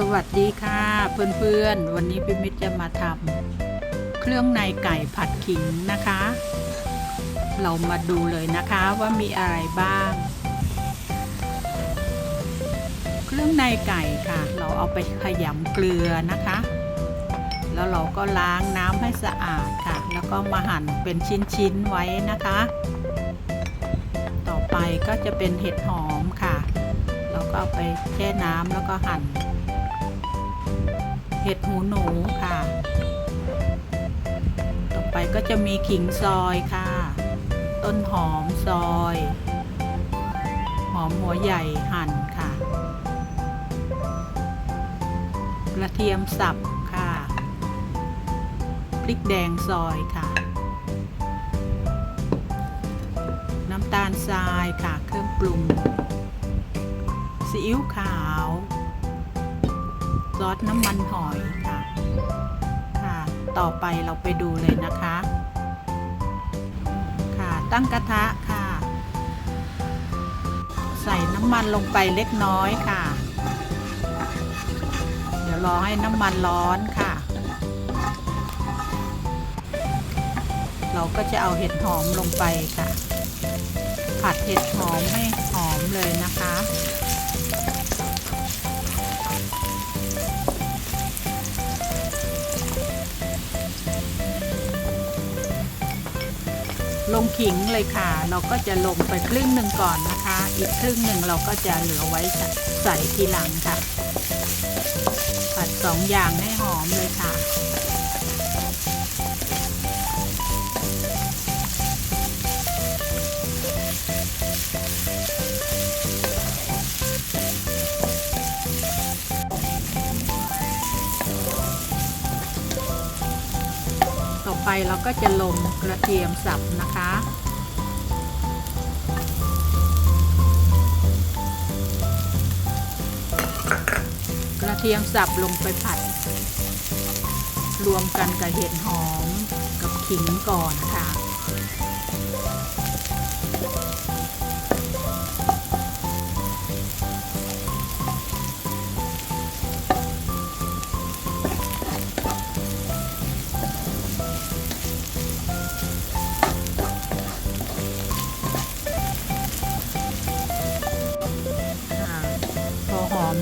สวัสดีค่ะ เพื่อนๆ วันนี้พี่มิตรจะมาทำเครื่องในไก่ผัดขิงนะคะ เรามาดูเลยนะคะว่ามีอะไรบ้าง เครื่องในไก่ค่ะ เราเอาไปขยำเกลือนะคะ แล้วเราก็ล้างน้ำให้สะอาดค่ะ แล้วก็มาหั่นเป็นชิ้นๆไว้นะคะ ต่อไปก็จะเป็นเห็ดหอมค่ะ เราก็เอาไปแช่น้ำแล้วก็หั่น เห็ดหูหนูค่ะ ต่อไปก็จะมีขิงซอยค่ะ ต้นหอมซอย หอมหัวใหญ่หั่นค่ะ กระเทียมสับค่ะ พริกแดงซอยค่ะ น้ำตาลทรายค่ะ เครื่องปรุงซีอิ๊วขาว อสน้ำมันหอยค่ะ ค่ะ ต่อไปเราไปดูเลยนะคะ ค่ะ ตั้งกระทะค่ะ ใส่น้ำมันลงไปเล็กน้อยค่ะ เดี๋ยวรอให้น้ำมันร้อนค่ะ เราก็จะเอาเห็ดหอมลงไปค่ะ ผัดเห็ดหอมให้หอมเลยนะคะ ลงขิงเลยค่ะ เราก็จะลงไปครึ่งหนึ่งก่อนนะคะ อีกครึ่งหนึ่งเราก็จะเหลือไว้ใส่ทีหลังค่ะ ผัดสองอย่างให้หอมเลยค่ะ ไปเราก็จะลงกระเทียมสับนะคะ กระเทียมสับลงไปผัด รวมกันกับเห็ดหอมกับขิงก่อนค่ะค่ะ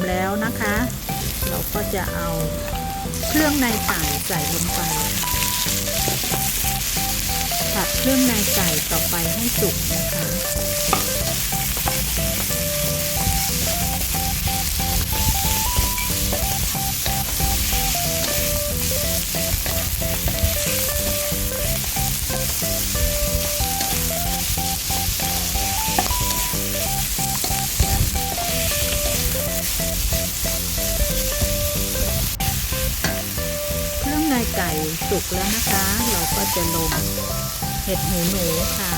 แล้วนะคะ เราก็จะเอาเครื่องในไก่ใส่ลงไปผัดเครื่องในไก่ต่อไปให้สุกนะคะ ก่สุกแล้วนะคะ เราก็จะลงเห็ดหูหนูค่ะ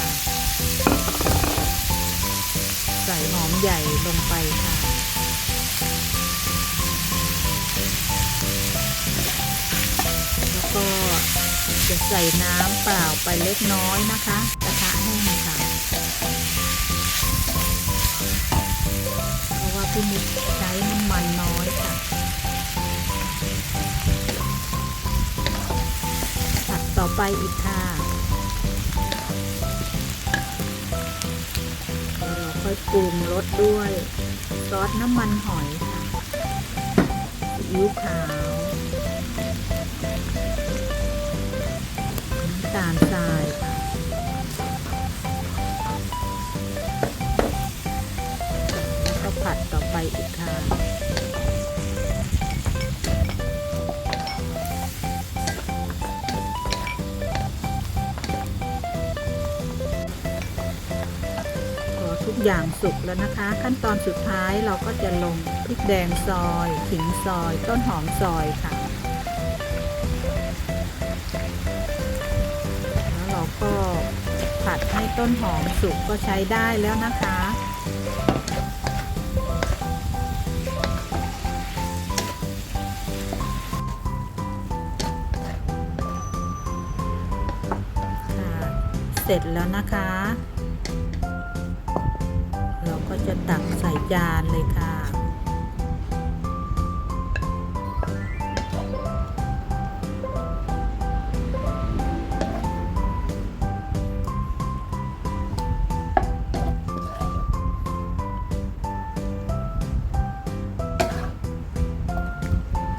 ใส่หอมใหญ่ลงไปค่ะแล้วก็จะใส่น้ำเปล่าไปเล็กน้อยนะคะกระทะแห้งค่ะเพราะว่าพี่มิตรใช้น้ำ ต่อไปอีกค่ะเราค่อยปรุงรสด้วย ซอสน้ำมันหอยค่ะซีอิ๊วขาว อย่างสุกแล้วนะคะ ขั้นตอนสุดท้ายเราก็จะลงพริกแดงซอยขิงซอย ต้นหอมซอยค่ะ แล้วเราก็ผัดให้ต้นหอมสุกก็ใช้ได้แล้วนะคะเสร็จแล้วนะคะ ตักใส่จานเลยค่ะ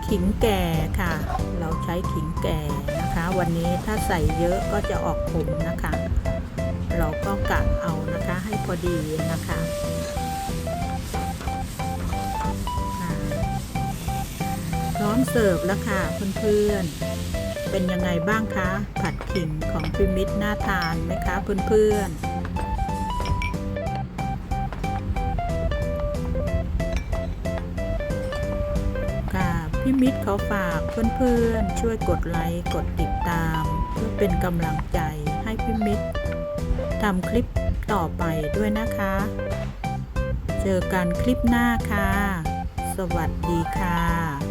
ขิงแก่ค่ะ เราใช้ขิงแก่นะคะ วันนี้ถ้าใส่เยอะก็จะออกขมนะคะ เราก็กะเอานะคะให้พอดีนะคะ เสิร์ฟแล้วค่ะเพื่อนๆ เป็นยังไงบ้างคะ ผัดขิงของพิมิตน่าทานไหมคะเพื่อนๆค่ะพี่มิตรเขาฝากเพื่อนๆ ช่วยกดไลค์กดติดตาม เพื่อเป็นกำลังใจให้พี่มิตรทำคลิปต่อไปด้วยนะคะ เจอกันคลิปหน้าค่ะ สวัสดีค่ะ